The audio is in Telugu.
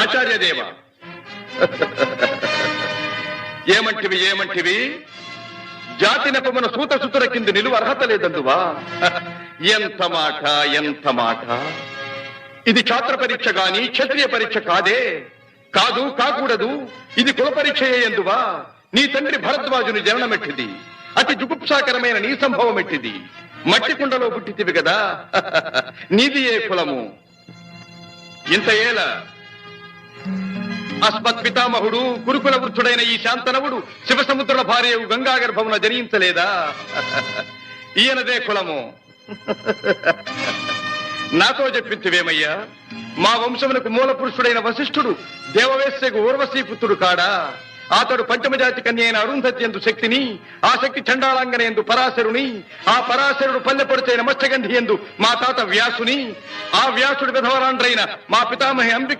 ఆచార్యదేవ. ఏమంటివి ఏమంటివి? జాతి నెపమన సూత సుతుర కింద నిలువ అర్హత లేదందువా? ఎంత మాట ఎంత మాట? ఇది ఛాత్ర పరీక్ష గాని క్షత్రియ పరీక్ష కాదే. కాదు కాకూడదు. ఇది కుల పరీక్ష ఎందువా? నీ తండ్రి భరద్వాజుని జననమెట్టిది. అతి జుగుప్సాకరమైన నీ సంభవం ఎట్టిది మట్టి కుండలో పుట్టితివి కదా నీది ఏ కులము? ఇంత ఏలా? అస్మత్ పితామహుడు గురుకుల వృద్ధుడైన ఈ శాంతనవుడు శివసముద్రుల భార్య గంగా గర్భమున జనించలేదా? ఈయనదే కులము. నాతో చెప్పించువేమయ్యా మా వంశమునకు మూల పురుషుడైన వశిష్ఠుడు దేవవేశ్యకు ఊర్వశీ పుత్రుడు కాడా? అతడు పంచమజాతి కన్య అయిన అరుంధతి ఎందు శక్తిని ఆ శక్తి చండాళంగన ఎందు పరాశరుని ఆ పరాశరుడు పల్లెపొడిచైన మత్స్యగంధి ఎందు మా తాత వ్యాసుని ఆ వ్యాసుడు విధవరాండ్రైన మా పితామహి అంబిక